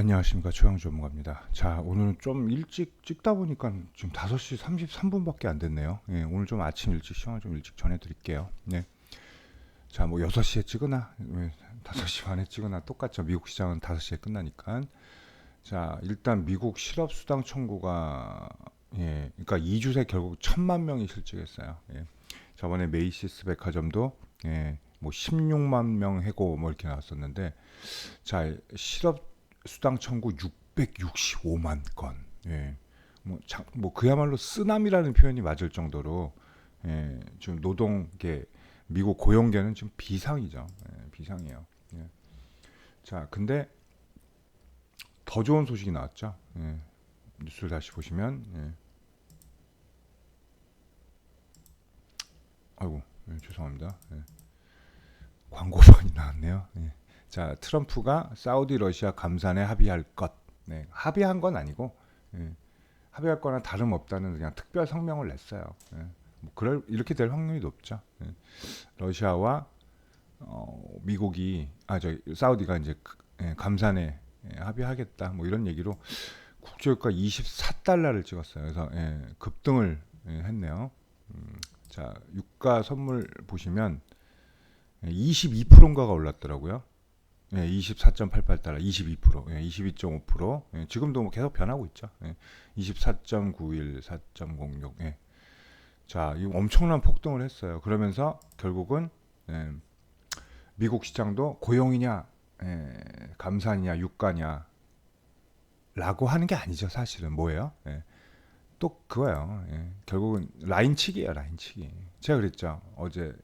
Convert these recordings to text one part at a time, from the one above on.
안녕하십니까 최영주 전문가입니다. 자 오늘은 좀 일찍 찍다 보니까 지금 5시 33분밖에 안 됐네요. 예, 오늘 좀 아침 일찍 시간을 좀 일찍 전해드릴게요. 네. 자뭐 6시에 찍으나 예, 5시 반에 찍으나 똑같죠. 미국 시장은 5시에 끝나니까. 자 일단 미국 실업수당 청구가 예, 그러니까 2주 새 결국 천만 명이 실직했어요. 예. 저번에 메이시스 백화점도 예, 뭐 16만 명 해고 뭐 이렇게 나왔었는데 자 실업 수당 청구 665만 건. 예. 뭐, 자, 뭐 그야말로 쓰나미라는 표현이 맞을 정도로 예, 지금 노동계 미국 고용계는 지금 비상이죠. 예, 비상이에요. 예. 자, 근데 더 좋은 소식이 나왔죠. 예. 뉴스를 다시 보시면 예. 아이고 예, 죄송합니다. 예. 광고판이 나왔네요. 예. 자 트럼프가 사우디 러시아 감산에 합의할 것 네, 합의한 건 아니고 예, 합의할 거나 다름없다는 그냥 특별 성명을 냈어요. 예, 뭐 그럴 이렇게 될 확률이 높죠. 예, 러시아와 어, 미국이 아저 사우디가 이제 그, 예, 감산에 예, 합의하겠다 뭐 이런 얘기로 국제유가 24달러를 찍었어요. 그래서 예, 급등을 예, 했네요. 음, 자 유가 선물 보시면 22%인가가 올랐더라고요. 예, 24.88 달러, 22%, 예, 22.5%. 예, 지금도 뭐 계속 변하고 있죠. 예, 24.91, 4.06. 예. 자, 이 엄청난 폭등을 했어요. 그러면서 결국은 예, 미국 시장도 고용이냐, 예, 감산이냐, 유가냐, 라고 하는 게 아니죠. 사실은 뭐예요? 예. 또 그거예요. 예. 결국은 라인치기예요, 라인치기. 제가 그랬죠. 어제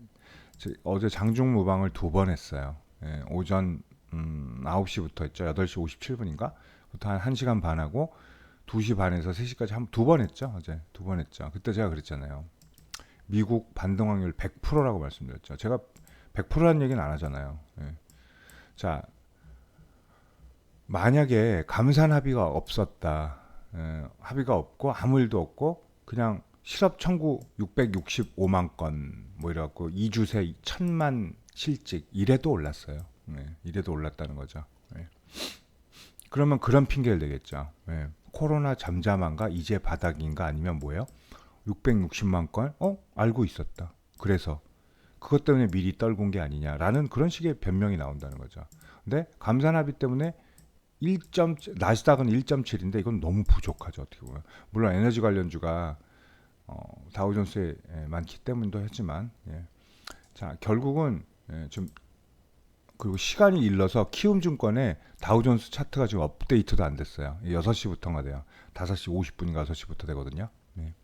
제, 어제 장중 무방을 두 번 했어요. 예, 오전 음, 9시부터 했죠. 8시 57분인가? 부터 한 1시간 반 하고 2시 반에서 3시까지 한 두 번 했죠. 어제 두 번 했죠. 그때 제가 그랬잖아요. 미국 반등 확률 100%라고 말씀드렸죠. 제가 100%라는 얘기는 안 하잖아요. 예. 자, 만약에 감산 합의가 없었다. 예, 합의가 없고 아무 일도 없고 그냥 실업 청구 665만 건 뭐 이래갖고 2주 새 1000만 실직 이래도 올랐어요. 네, 이래도 올랐다는 거죠. 네. 그러면 그런 핑계를 대겠죠. 네. 코로나 잠잠한가 이제 바닥인가 아니면 뭐예요? 660만 건? 어? 알고 있었다. 그래서 그것 때문에 미리 떨군 게 아니냐라는 그런 식의 변명이 나온다는 거죠. 근데 감산 합의 때문에 1. 나스닥은 1.7인데 이건 너무 부족하죠 어떻게 보면 물론 에너지 관련주가 어, 다우존스에 예, 많기 때문도 했지만 예. 자 결국은 예, 좀 그리고 시간이 일러서 키움증권의 다우존스 차트가 지금 업데이트도 안 됐어요. 6시부터가 돼요. 5시 50분인가 6시부터 되거든요. 예.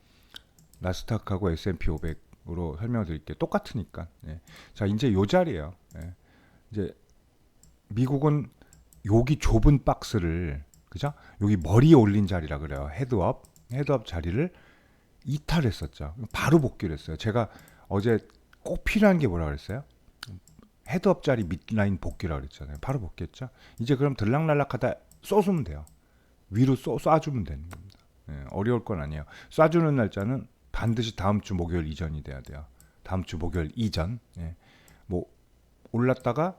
나스닥하고 S&P 500으로 설명을 드릴게요. 똑같으니까. 예. 자 이제 요 자리예요. 예. 이제 미국은 여기 좁은 박스를 그죠? 여기 머리에 올린 자리라 그래요. 헤드업 헤드업 자리를 이탈했었죠. 바로 복귀를 했어요. 제가 어제 꼭 필요한 게 뭐라 그랬어요? 헤드업짜리 밑라인 복귀라 그랬잖아요. 바로 복귀했죠. 이제 그럼 들락날락하다 쏘주면 돼요. 위로 쏘, 쏴주면 되는 겁니다. 예, 어려울 건 아니에요. 쏴주는 날짜는 반드시 다음 주 목요일 이전이 돼야 돼요. 다음 주 목요일 이전. 예. 뭐 올랐다가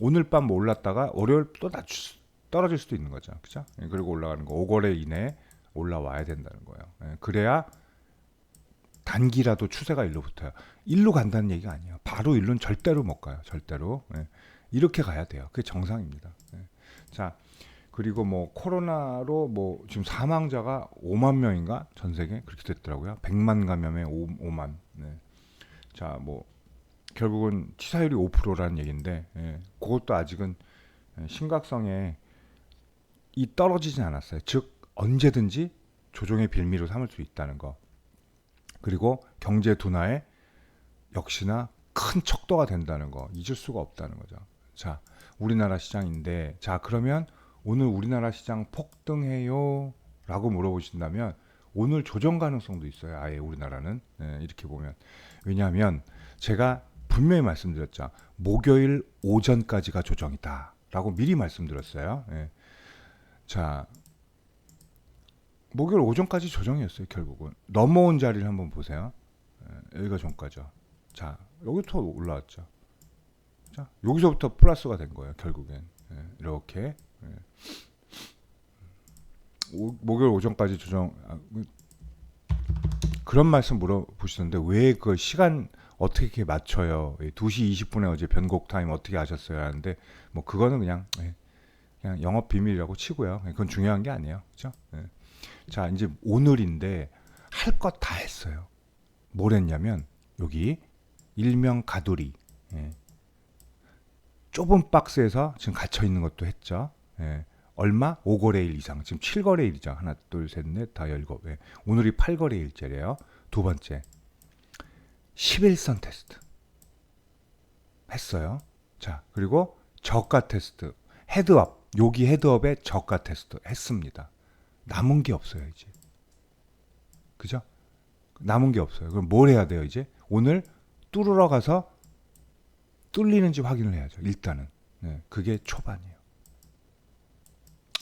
오늘 밤 뭐 올랐다가 월요일 또 낮추, 떨어질 수도 있는 거죠. 그죠? 예, 그리고 올라가는 거 5거래 이내에 올라와야 된다는 거예요. 예, 그래야 단기라도 추세가 일로 붙어요. 일로 간다는 얘기가 아니에요. 바로 일로는 절대로 못 가요. 절대로. 예, 이렇게 가야 돼요. 그게 정상입니다. 예. 자, 그리고 뭐 코로나로 뭐 지금 사망자가 5만 명인가 전 세계 그렇게 됐더라고요. 100만 감염에 5, 5만. 네. 자, 뭐 결국은 치사율이 5%라는 얘기인데 예, 그것도 아직은 심각성에 이 떨어지진 않았어요. 즉 언제든지 조정의 빌미로 삼을 수 있다는 거. 그리고 경제 둔화에 역시나 큰 척도가 된다는 거 잊을 수가 없다는 거죠. 자, 우리나라 시장인데 자 그러면 오늘 우리나라 시장 폭등해요? 라고 물어보신다면 오늘 조정 가능성도 있어요. 아예 우리나라는 네, 이렇게 보면 왜냐하면 제가 분명히 말씀드렸죠. 목요일 오전까지가 조정이다라고 미리 말씀드렸어요. 네. 자 목요일 오전까지 조정이었어요 결국은 넘어온 자리를 한번 보세요 예, 여기가 종가죠 자 여기부터 올라왔죠 자 여기서부터 플러스가 된 거예요 결국엔 예, 이렇게 예. 오- 목요일 오전까지 조정 아, 그- 그런 말씀 물어보시던데 왜 그 시간 어떻게 맞춰요? 예, 2시 20분에 어제 변곡 타임 어떻게 하셨어요? 하는데 뭐 그거는 그냥 예, 그냥 영업 비밀이라고 치고요. 예, 그건 중요한 게 아니에요. 그렇죠? 예. 자, 이제 오늘인데 할 것 다 했어요. 뭘 했냐면 여기 일명 가두리 예. 좁은 박스에서 지금 갇혀 있는 것도 했죠. 예. 얼마? 5거래일 이상. 지금 7거래일이죠. 하나, 둘, 셋, 넷, 다 열고. 예. 오늘이 8거래일째래요. 두 번째. 11선 테스트. 했어요. 자, 그리고 저가 테스트. 헤드업. 여기 헤드업에 저가 테스트 했습니다. 남은 게 없어요, 이제. 그죠? 남은 게 없어요. 그럼 뭘 해야 돼요, 이제? 오늘 뚫으러 가서 뚫리는지 확인을 해야죠. 일단은. 네, 그게 초반이에요.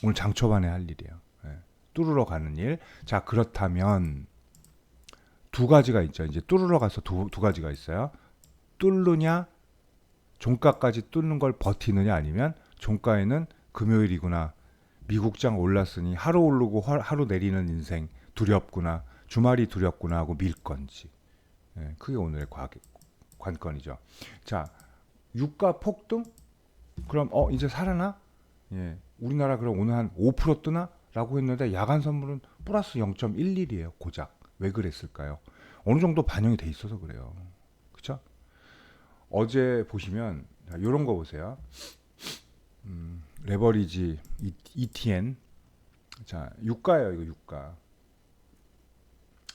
오늘 장 초반에 할 일이에요. 네, 뚫으러 가는 일. 자, 그렇다면 두 가지가 있죠. 이제 뚫으러 가서 두, 두 가지가 있어요. 뚫느냐, 종가까지 뚫는 걸 버티느냐 아니면 종가에는 금요일이구나. 미국장 올랐으니 하루 오르고 하- 하루 내리는 인생 두렵구나. 주말이 두렵구나 하고 밀 건지. 예, 그게 오늘의 과- 관건이죠. 자, 유가 폭등? 그럼 어 이제 살아나? 예, 우리나라 그럼 오늘 한 5% 뜨나?라고 했는데 야간 선물은 플러스 0.11이에요. 고작 왜 그랬을까요? 어느 정도 반영이 돼 있어서 그래요. 그렇죠? 어제 보시면 이런 거 보세요. 음, 레버리지 ETN 자 유가예요 이거 유가.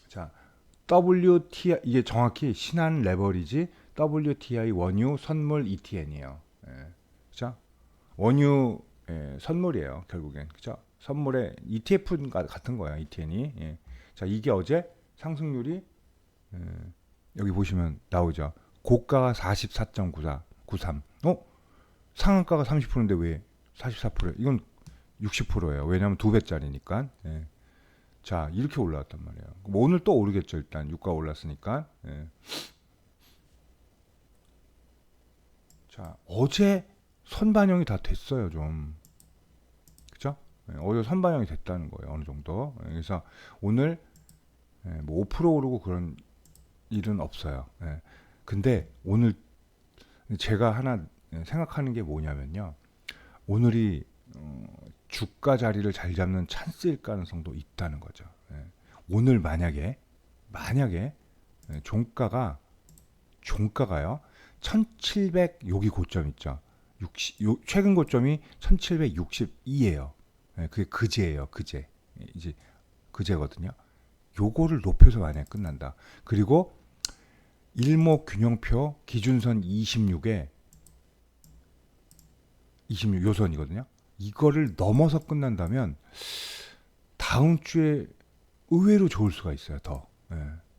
자 WTI 이게 정확히 신한 레버리지 WTI 원유 선물 ETN이에요. 예. 그죠? 원유 예, 선물이에요. 결국엔 그죠? 선물에 ETF 가 같은 거야 ETN이. 예. 자 이게 어제 상승률이 예, 여기 보시면 나오죠. 고가가 44.94 93. 어? 상한가가 30%인데 왜 44%? 이건 60%예요. 왜냐하면 두 배짜리니까. 예. 자 이렇게 올라왔단 말이에요. 오늘 또 오르겠죠 일단 유가 올랐으니까. 예. 자 어제 선반영이 다 됐어요 좀. 예, 어제 선반영이 됐다는 거예요 어느 정도. 예, 그래서 오늘 예, 뭐5% 오르고 그런 일은 없어요. 예. 근데 오늘 제가 하나 생각하는 게 뭐냐면요. 오늘이 어, 주가 자리를 잘 잡는 찬스일 가능성도 있다는 거죠. 예. 오늘 만약에 만약에 예, 종가가 종가가요. 1700 여기 고점 있죠. 60, 요, 최근 고점이 1762예요. 예, 그게 그제예요. 그제. 예, 이제 그제거든요. 요거를 높여서 만약에 끝난다. 그리고 일목 균형표 기준선 26에 26 요선이거든요. 이거를 넘어서 끝난다면 다음 주에 의외로 좋을 수가 있어요. 더 예,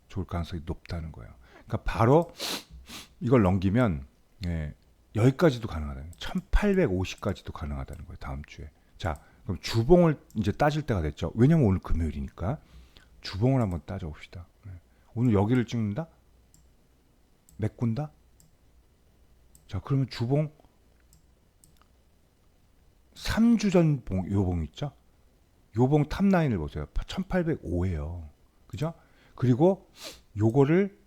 좋을 가능성이 높다는 거예요. 그러니까 바로 이걸 넘기면 예, 여기까지도 가능하다는 1850까지도 가능하다는 거예요. 다음 주에. 자, 그럼 주봉을 이제 따질 때가 됐죠. 왜냐면 오늘 금요일이니까 주봉을 한번 따져 봅시다. 예. 오늘 여기를 찍는다? 메꾼다? 자, 그러면 주봉 3주 전 봉, 요봉 있죠? 요봉 탑라인을 보세요. 1805예요. 그죠? 그리고 요거를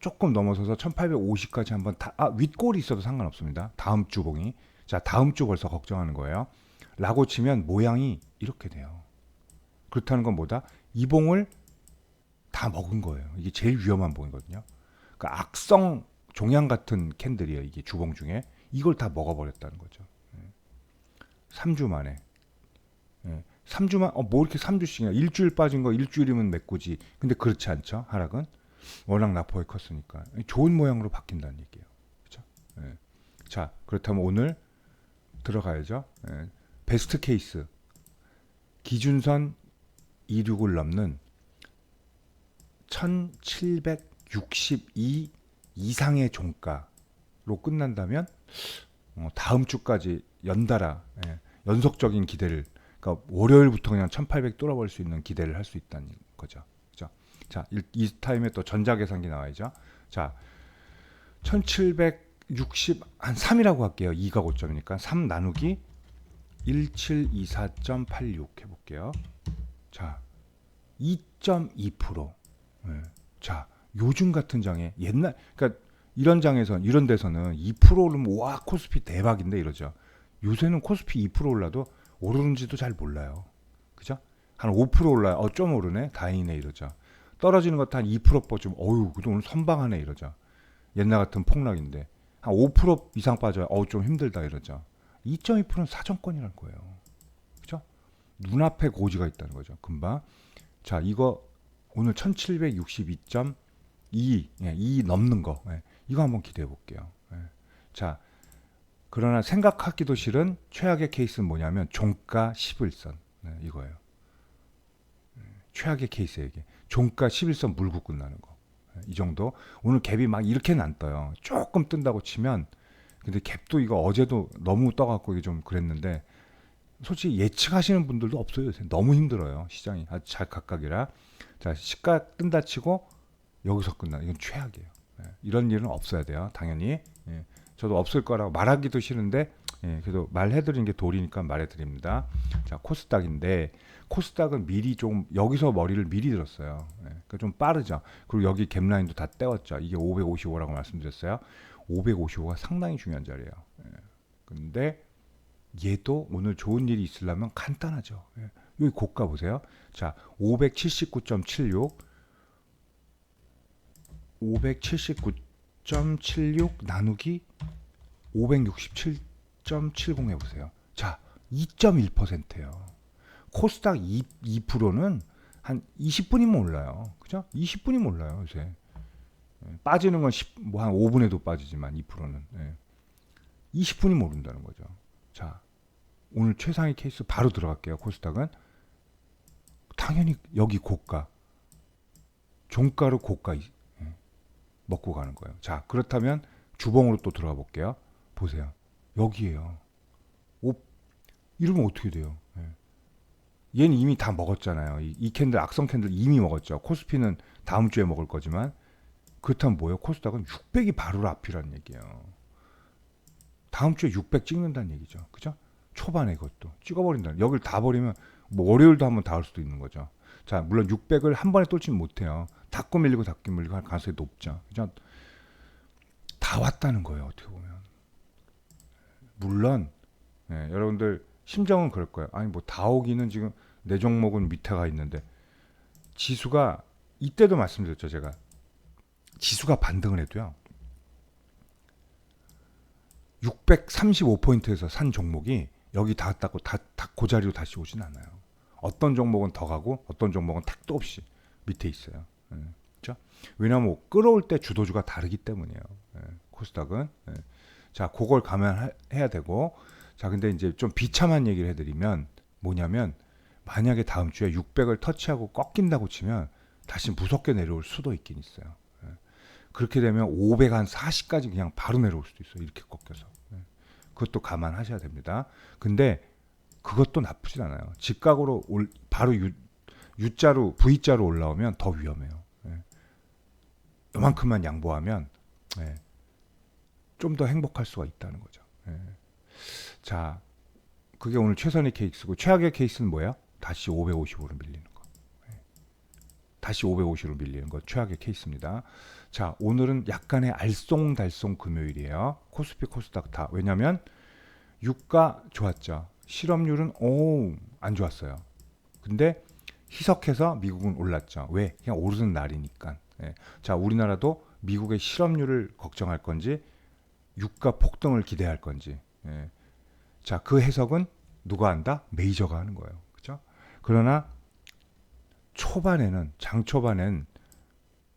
조금 넘어서서 1850까지 한번 다, 아, 윗골이 있어도 상관없습니다. 다음 주 봉이. 자, 다음 주 벌써 걱정하는 거예요. 라고 치면 모양이 이렇게 돼요. 그렇다는 건 뭐다? 이 봉을 다 먹은 거예요. 이게 제일 위험한 봉이거든요. 그러니까 악성 종양 같은 캔들이에요. 이게 주봉 중에 이걸 다 먹어버렸다는 거죠. 예. 3주 만에. 예. 3주만 어, 뭐 이렇게 3주씩이나 일주일 빠진 거 일주일이면 메꾸지. 근데 그렇지 않죠. 하락은 워낙 나포에 컸으니까 좋은 모양으로 바뀐다는 얘기예요. 그렇죠? 예. 자 그렇다면 오늘 들어가야죠. 예. 베스트 케이스 기준선 26을 넘는 1762 이상의 종가로 끝난다면 어, 다음 주까지 연달아 예, 연속적인 기대를 그러니까 월요일부터 그냥 1800 뚫어버릴 수 있는 기대를 할 수 있다는 거죠. 그죠? 자, 일- 이 타임에 또 전자 계산기 나와야죠. 자, 1760 한 3이라고 할게요. 2가 고점이니까 3 나누기 1724.86 해볼게요. 자, 2.2%. 예. 자, 요즘 같은 장에 옛날 그러니까 이런 장에서 이런 데서는 2% 오르면 와 코스피 대박인데 이러죠. 요새는 코스피 2% 올라도 오르는지도 잘 몰라요. 그죠? 한 5% 올라요. 어, 좀 오르네. 다행이네 이러죠. 떨어지는 것도 한2% 뻗으면 어유, 그래도 오늘 선방하네 이러죠. 옛날 같은 폭락인데 한 5% 이상 빠져요. 어우 좀 힘들다 이러죠. 2.2%는 사정권이라는 거예요. 그죠? 눈앞에 고지가 있다는 거죠. 금방. 자, 이거 오늘 1762.2 예, 2 넘는 거. 예, 이거 한번 기대해 볼게요. 예. 자, 그러나 생각하기도 싫은 최악의 케이스는 뭐냐면 종가 11선. 네, 이거예요. 예, 최악의 케이스예요, 이게. 종가 11선 물고 끝나는 거. 예, 이 정도. 오늘 갭이 막 이렇게는 안 떠요. 조금 뜬다고 치면 근데 갭도 이거 어제도 너무 떠갖고 이게 좀 그랬는데 솔직히 예측하시는 분들도 없어요. 요새 너무 힘들어요. 시장이 아주 잘 각각이라. 자 시가 뜬다 치고 여기서 끝나. 이건 최악이에요. 예, 이런 일은 없어야 돼요. 당연히. 예, 저도 없을 거라고 말하기도 싫은데 예, 그래도 말해드리는 게 도리니까 말해드립니다. 자 코스닥인데 코스닥은 미리 좀 여기서 머리를 미리 들었어요. 예, 그러니까 좀 빠르죠. 그리고 여기 갭라인도 다 떼었죠. 이게 555라고 말씀드렸어요. 555가 상당히 중요한 자리예요. 예. 근데 얘도 오늘 좋은 일이 있으려면 간단하죠. 예. 여기 고가 보세요. 자, 579.76 579.76 나누기 567.70 해보세요. 자, 2.1%예요. 코스닥 2, 2%는 한 20분이면 올라요. 그죠? 20분이면 올라요, 요새. 예, 빠지는 건 뭐한 5분에도 빠지지만 2%는 예. 20분이 모른다는 거죠. 자, 오늘 최상위 케이스 바로 들어갈게요. 코스닥은 당연히 여기 고가, 종가로 고가 예. 먹고 가는 거예요. 자, 그렇다면 주봉으로 또 들어가 볼게요. 보세요. 여기에요. 오, 이러면 어떻게 돼요? 예. 얘는 이미 다 먹었잖아요. 이, 이 캔들 악성 캔들 이미 먹었죠. 코스피는 다음 주에 먹을 거지만 그렇다면 뭐예요? 코스닥은 600이 바로 앞이라는 얘기예요. 다음 주에 600 찍는다는 얘기죠. 그죠? 초반에 그것도 찍어버린다. 여기를 다 버리면 뭐 월요일도 한번 닿을 수도 있는 거죠. 자, 물론 600을 한 번에 뚫지는 못해요. 닫고 밀리고 닫고 밀리고 할 가능성이 높죠. 그죠? 다 왔다는 거예요. 어떻게 보면. 물론 예, 여러분들 심정은 그럴 거예요. 아니 뭐 다 오기는 지금 내 종목은 밑에 가 있는데 지수가 이때도 말씀드렸죠. 제가 지수가 반등을 해도요. 635포인트에서 산 종목이 여기 닿았다고 다, 다그 자리로 다시 오진 않아요. 어떤 종목은 더 가고 어떤 종목은 택도 없이 밑에 있어요. 예, 그렇죠? 왜냐하면 뭐 끌어올 때 주도주가 다르기 때문이에요. 예, 코스닥은. 예. 자, 그걸 감안해야 되고 자, 근데 이제 좀 비참한 얘기를 해드리면 뭐냐면 만약에 다음 주에 600을 터치하고 꺾인다고 치면 다시 무섭게 내려올 수도 있긴 있어요. 그렇게 되면 500 한 40까지 그냥 바로 내려올 수도 있어요. 이렇게 꺾여서. 네. 그것도 감안하셔야 됩니다. 근데 그것도 나쁘진 않아요. 직각으로 올, 바로 U, U자로 V자로 올라오면 더 위험해요. 네. 요만큼만 양보하면 네. 좀더 행복할 수가 있다는 거죠. 네. 자, 그게 오늘 최선의 케이스고 최악의 케이스는 뭐야? 다시 550으로 밀리는 거. 네. 다시 550으로 밀리는 거 최악의 케이스입니다. 자, 오늘은 약간의 알쏭달쏭 금요일이에요. 코스피 코스닥 다. 왜냐면 유가 좋았죠. 실업률은 오, 안 좋았어요. 근데 희석해서 미국은 올랐죠. 왜? 그냥 오르는 날이니까. 예. 자, 우리나라도 미국의 실업률을 걱정할 건지 유가 폭등을 기대할 건지. 예. 자, 그 해석은 누가 한다? 메이저가 하는 거예요. 그죠? 그러나 초반에는 장 초반엔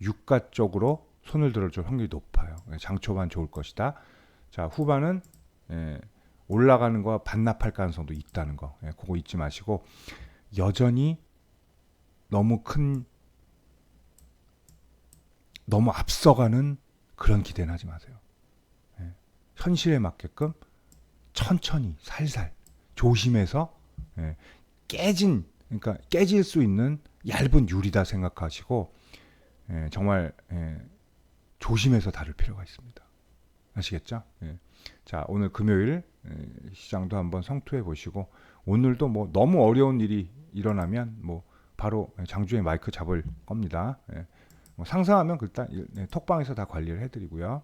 유가 쪽으로 손을 들어줄 확률이 높아요. 예, 장초반 좋을 것이다. 자 후반은 예, 올라가는 거와 반납할 가능성도 있다는 거. 예, 그거 잊지 마시고 여전히 너무 큰 너무 앞서가는 그런 기대는 하지 마세요. 예, 현실에 맞게끔 천천히 살살 조심해서 예, 깨진 그러니까 깨질 수 있는 얇은 유리다 생각하시고 예, 정말 예, 조심해서 다룰 필요가 있습니다. 아시겠죠? 예. 자 오늘 금요일 에, 시장도 한번 성투해 보시고 오늘도 뭐 너무 어려운 일이 일어나면 뭐 바로 장주에 마이크 잡을 겁니다. 예. 뭐 상상하면 일단 일- 네, 톡방에서 다 관리를 해드리고요.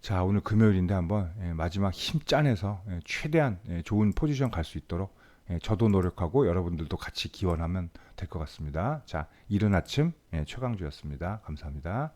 자 오늘 금요일인데 한번 예, 마지막 힘 짜내서 예, 최대한 예, 좋은 포지션 갈 수 있도록 예, 저도 노력하고 여러분들도 같이 기원하면 될 것 같습니다. 자 이른 아침 예, 최강주였습니다. 감사합니다.